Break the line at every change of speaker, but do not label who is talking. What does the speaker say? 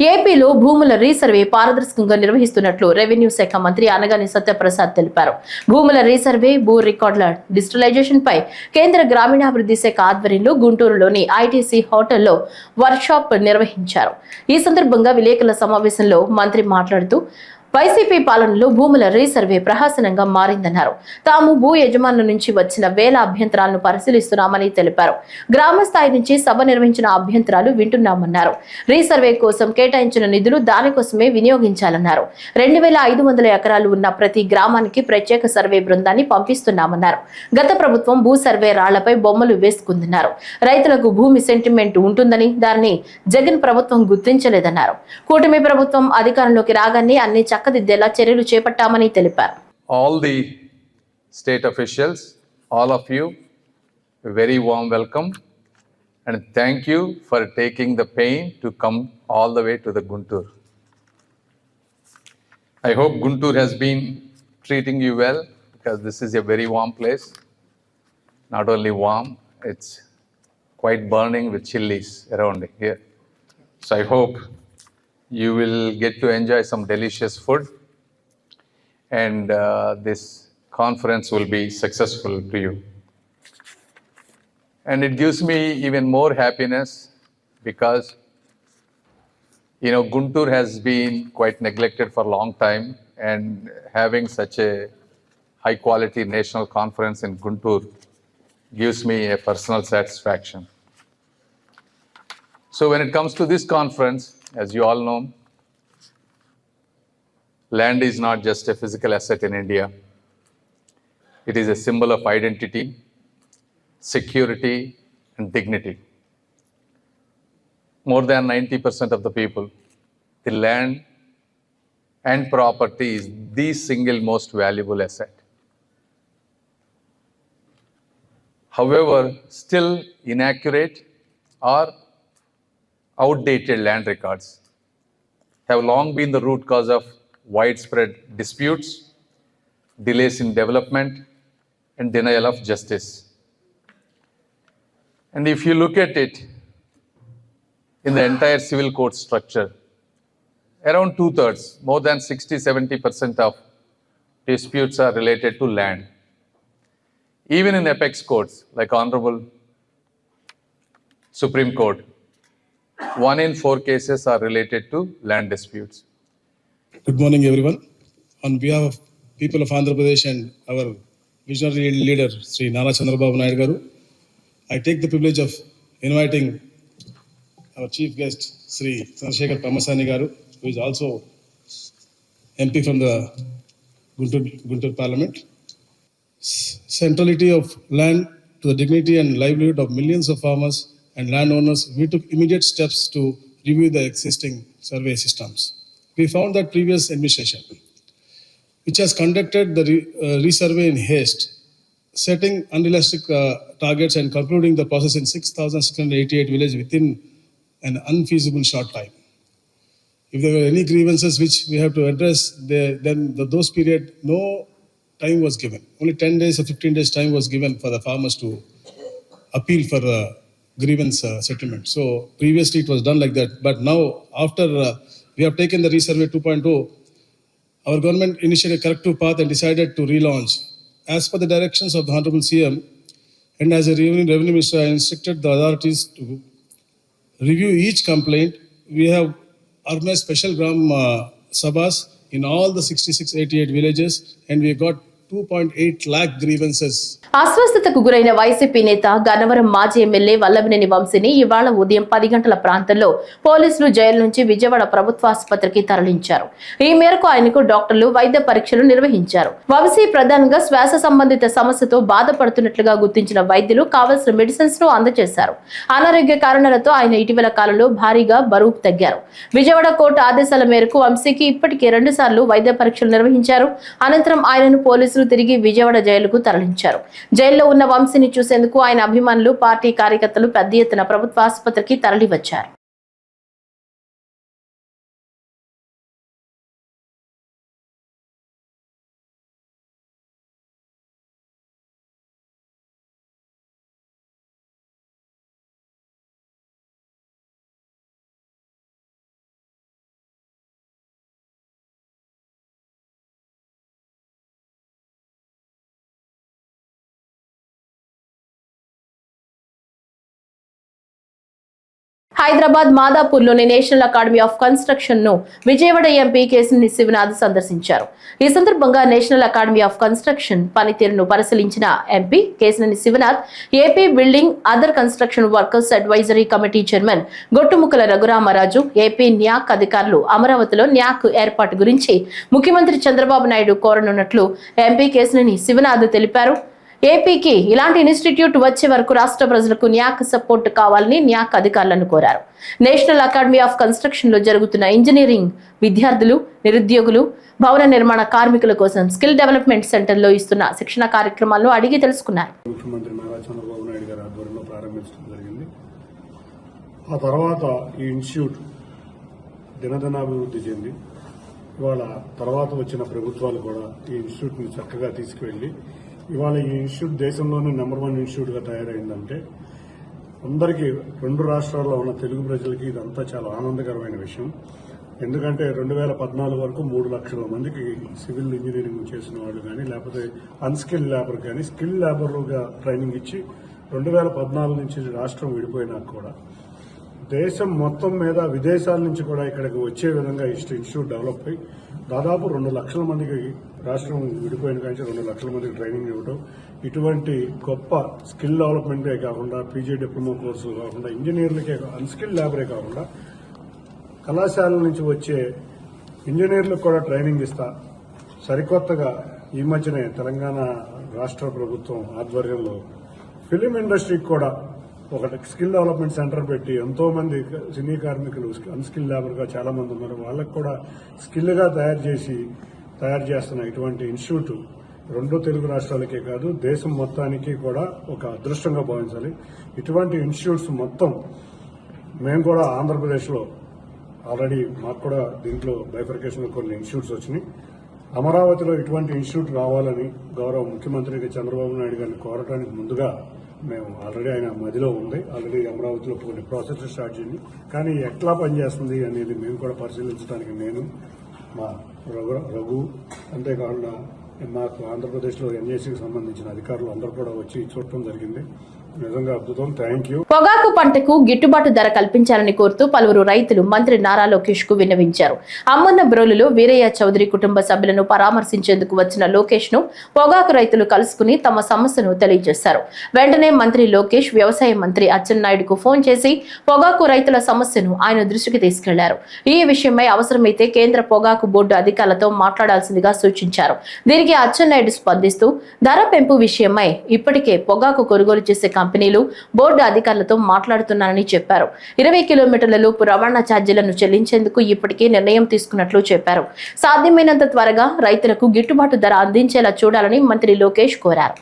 ఏపీలో భూముల రీసర్వే పారదర్శకంగా నిర్వహిస్తున్నట్లు రెవెన్యూ శాఖ మంత్రి అనగాని సత్యప్రసాద్ తెలిపారు. భూముల రీసర్వే భూ రికార్డుల డిజిటలైజేషన్ పై కేంద్ర గ్రామీణాభివృద్ధి శాఖ ఆధ్వర్యంలో గుంటూరులోని ఐటీసీ హోటల్లో వర్క్షాప్ నిర్వహించారు. ఈ సందర్భంగా విలేకరుల సమావేశంలో మంత్రి మాట్లాడుతూ వైసీపీ పాలనలో భూముల రీసర్వే ప్రహసనంగా మారిందన్నారు. తాము భూ యజమానుల నుంచి వచ్చిన వేల అభ్యంతరాలను పరిశీలిస్తున్నామని తెలిపారు. గ్రామ స్థాయి నుంచి సభ నిర్వహించిన అభ్యంతరాలు వింటున్నామన్నారు. రీసర్వే కోసం కేటాయించిన నిధులు దానికోసమే వినియోగించాలన్నారు. రెండు వేల ఐదు వందల ఎకరాలు ఉన్న ప్రతి గ్రామానికి ప్రత్యేక సర్వే బృందాన్ని పంపిస్తున్నామన్నారు. గత ప్రభుత్వం భూ సర్వే రాళ్ళపై బొమ్మలు వేసుకుందన్నారు. రైతులకు భూమి సెంటిమెంట్ ఉంటుందని దాన్ని జగన్ ప్రభుత్వం గుర్తించలేదన్నారు. కూటమి ప్రభుత్వం అధికారంలోకి రాగానే అన్ని చక్కదిద్దేలా చర్యలు చేపట్టామని తెలిపారు
all the state officials, all of you, a very warm welcome and thank you for taking the pain to come all the way to the Guntur. I hope Guntur has been treating you well because this is a very warm place. Not only warm, it's quite burning with chilies around here. So I hope you will get to enjoy some delicious food and uh, this conference will be successful to you. And it gives me even more happiness because you know Guntur has been quite neglected for a long time, and having such a high quality national conference in Guntur gives me a personal satisfaction. So, when it comes to this conference, as you all know, land is not just a physical asset in India, it is a symbol of identity, security, and dignity. More than 90% of the people, the land and property is the single most valuable asset. However, still inaccurate or outdated land records have long been the root cause of widespread disputes, delays in development, and denial of justice. And if you look at it in the entire civil court structure, around two thirds, more than 60 70% of disputes are related to land. Even in apex courts, like Honorable Supreme Court, one in four cases are related to land disputes.
Good morning, everyone. On behalf of people of Andhra Pradesh and our visionary leader, Sri Nara Chandrababu Naidu I take the privilege of inviting our chief guest, Sri Chandrasekhar Pamasani Garu, who is also MP from the Guntur, Guntur Parliament. Centrality of land to the dignity and livelihood of millions of farmers and landowners, we took immediate steps to review the existing survey systems. We found that previous administration, which has conducted the re- uh, resurvey in haste, setting unrealistic uh, targets and concluding the process in 6,688 villages within an unfeasible short time. If there were any grievances which we have to address, they, then the, those period, no time was given. Only 10 days or 15 days time was given for the farmers to appeal for uh, grievance uh, settlement. So previously it was done like that, but now after uh, we have taken the resurvey 2.0, our government initiated a corrective path and decided to relaunch. As per the directions of the Honorable CM, and as a revenue, revenue minister, I instructed the authorities to review each complaint. We have organized special Gram uh, Sabhas in all the 66, 88 villages, and we got 2.8 lakh grievances
అస్వస్థతకు గురైన YCP నేత గన్నవరం మాజీ MLA Vallabhaneni వంశీని ఇవాళ ఉదయం పది గంటల ప్రాంతంలో పోలీసులు జైలు నుంచి విజయవాడ ప్రభుత్వ ఆసుపత్రికి తరలించారు. ఈ మేరకు ఆయనకు డాక్టర్లు వైద్య పరీక్షలు నిర్వహించారు. వంశీ ప్రధానంగా శ్వాస సంబంధిత సమస్యతో బాధపడుతున్నట్లుగా గుర్తించిన వైద్యులు కావలసిన మెడిసిన్స్ను అందజేశారు. అనారోగ్య కారణాలతో ఆయన ఇటీవల కాలంలో భారీగా బరువు తగ్గారు. విజయవాడ కోర్టు ఆదేశాల మేరకు వంశీకి ఇప్పటికే రెండు సార్లు వైద్య పరీక్షలు నిర్వహించారు. అనంతరం ఆయనను పోలీసులు తిరిగి విజయవాడ జైలుకు తరలించారు. జైల్లో ఉన్న వంశీని చూసేందుకు ఆయన అభిమానులు పార్టీ కార్యకర్తలు పెద్ద ఎత్తున ప్రభుత్వ ఆసుపత్రికి తరలివచ్చారు. హైదరాబాద్ మాదాపూర్లోని నేషనల్ అకాడమీ ఆఫ్ కన్స్ట్రక్షన్ను విజయవాడ ఎంపీ కేసినేని శివనాథ్ సందర్శించారు. ఈ సందర్భంగా నేషనల్ అకాడమీ ఆఫ్ కన్స్ట్రక్షన్ పనితీరును పరిశీలించిన MP Kesineni Sivanath AP building other construction workers advisory committee chairman Gottumukkala Raghuramaraju AP NAC అధికారులు అమరావతిలో న్యాక్ ఏర్పాటు గురించి ముఖ్యమంత్రి చంద్రబాబు నాయుడు కోరనున్నట్లు ఎంపీ కేసినేని శివనాథ్ తెలిపారు. ఏపీకి ఇలాంటి ఇన్స్టిట్యూట్ వచ్చే వరకు రాష్ట్ర ప్రజలకు న్యాక్ సపోర్ట్ కావాలని న్యాక్ అధికారులను కోరారు. నేషనల్ అకాడమీ ఆఫ్ కన్స్ట్రక్షన్లో జరుగుతున్న ఇంజనీరింగ్ విద్యార్థులు నిరుద్యోగులు భవన నిర్మాణ కార్మికుల కోసం స్కిల్ డెవలప్మెంట్ సెంటర్లో ఇస్తున్న శిక్షణ కార్యక్రమాల్లో అడిగి తెలుసుకున్నారు.
ముఖ్యమంత్రి నారా చంద్రబాబు నాయుడు గారి ఆధ్వర్యంలో ప్రారంభించడం జరిగింది. ఆ తర్వాత ఈ ఇన్స్టిట్యూట్ దినదినాభివృద్ధి చెంది ఇవాళ తర్వాత వచ్చిన ప్రభుత్వాలు కూడా ఈ ఇన్స్టిట్యూట్ని చక్కగా తీసుకువెళ్ళి ఇవాళ ఈ ఇన్స్టిట్యూట్ దేశంలోనే నెంబర్ వన్ ఇన్స్టిట్యూట్గా తయారైందంటే అందరికీ రెండు రాష్ట్రాల్లో ఉన్న తెలుగు ప్రజలకి ఇదంతా చాలా ఆనందకరమైన విషయం. ఎందుకంటే రెండు వేల పద్నాలుగు వరకు మూడు లక్షల మందికి సివిల్ ఇంజనీరింగ్ చేసిన వాళ్ళు కానీ లేకపోతే అన్స్కిల్ లేబర్ కానీ స్కిల్ లేబర్గా ట్రైనింగ్ ఇచ్చి రెండు వేల పద్నాలుగు నుంచి రాష్ట్రం విడిపోయినా కూడా దేశం మొత్తం మీద విదేశాల నుంచి కూడా ఇక్కడికి వచ్చే విధంగా ఇన్స్టిట్యూట్ డెవలప్ అయ్యి దాదాపు రెండు లక్షల మందికి రాష్ట్రం విడిపోయిన కానీ రెండు లక్షల మందికి ట్రైనింగ్ ఇవ్వడం ఇటువంటి గొప్ప స్కిల్ డెవలప్మెంటే కాకుండా పీజీ డిప్లొమా కోర్సులు కాకుండా ఇంజనీర్లకే అన్స్కిల్ లేబరే కాకుండా కళాశాలల నుంచి వచ్చే ఇంజనీర్లకు కూడా ట్రైనింగ్ ఇస్తా. సరికొత్తగా ఈ మధ్యనే తెలంగాణ రాష్ట్ర ప్రభుత్వం ఆధ్వర్యంలో ఫిలిం ఇండస్ట్రీకి కూడా ఒక స్కిల్ డెవలప్మెంట్ సెంటర్ పెట్టి ఎంతో మంది సినీ కార్మికులు అన్స్కిల్ లేబర్గా చాలా మంది ఉన్నారు. వాళ్ళకు కూడా స్కిల్గా తయారు చేసి తయారు చేస్తున్న ఇటువంటి ఇన్స్టిట్యూట్ రెండు తెలుగు రాష్ట్రాలకే కాదు దేశం మొత్తానికి కూడా ఒక అదృష్టంగా భావించాలి. ఇటువంటి ఇన్స్టిట్యూట్స్ మొత్తం మేము కూడా ఆంధ్రప్రదేశ్లో ఆల్రెడీ మాకు కూడా దీంట్లో బైఫర్కేషన్ కొన్ని ఇన్స్టిట్యూట్స్ వచ్చినాయి. అమరావతిలో ఇటువంటి ఇన్స్టిట్యూట్ రావాలని గౌరవ ముఖ్యమంత్రి చంద్రబాబు నాయుడు గారిని కోరటానికి ముందుగా మేము ఆల్రెడీ ఆయన మదిలో ఉంది. ఆల్రెడీ అమరావతిలో కొన్ని ప్రాసెస్ స్టార్ట్ చేయండి. కానీ ఎట్లా పనిచేస్తుంది అనేది మేము కూడా పరిశీలించడానికి నేను మా రఘు రఘు అంతేకాకుండా మాకు ఆంధ్రప్రదేశ్లో ఎన్ఏసీకి సంబంధించిన అధికారులు అందరూ కూడా వచ్చి చూడటం జరిగింది.
పొగాకు పంటకు గిట్టుబాటు ధర కల్పించాలని కోరుతూ పలువురు రైతులు మంత్రి నారా లోకేష్కు విన్నవించారు. అమ్మన్న బ్రోలులో వీరయ్య చౌదరి కుటుంబ సభ్యులను పరామర్శించేందుకు వచ్చిన లోకేష్ను పొగాకు రైతులు కలుసుకుని తమ సమస్యను తెలియజేశారు. వెంటనే మంత్రి లోకేష్ వ్యవసాయ మంత్రి అచ్చెన్నాయుడుకు ఫోన్ చేసి పొగాకు రైతుల సమస్యను ఆయన దృష్టికి తీసుకెళ్ళారు. ఈ విషయమై అవసరమైతే కేంద్ర పొగాకు బోర్డు అధికారులతో మాట్లాడాల్సిందిగా సూచించారు. దీనికి అచ్చెన్నాయుడు స్పందిస్తూ ధర పెంపు విషయమై ఇప్పటికే పొగాకు కొనుగోలు చేసే కంపెనీలు బోర్డు అధికారులతో మాట్లాడుతున్నారని చెప్పారు. ఇరవై కిలోమీటర్ల లోపు రవాణా ఛార్జీలను చెల్లించేందుకు ఇప్పటికే నిర్ణయం తీసుకున్నట్లు చెప్పారు. సాధ్యమైనంత త్వరగా రైతులకు గిట్టుబాటు ధర అందించేలా చూడాలని మంత్రి లోకేష్ కోరారు.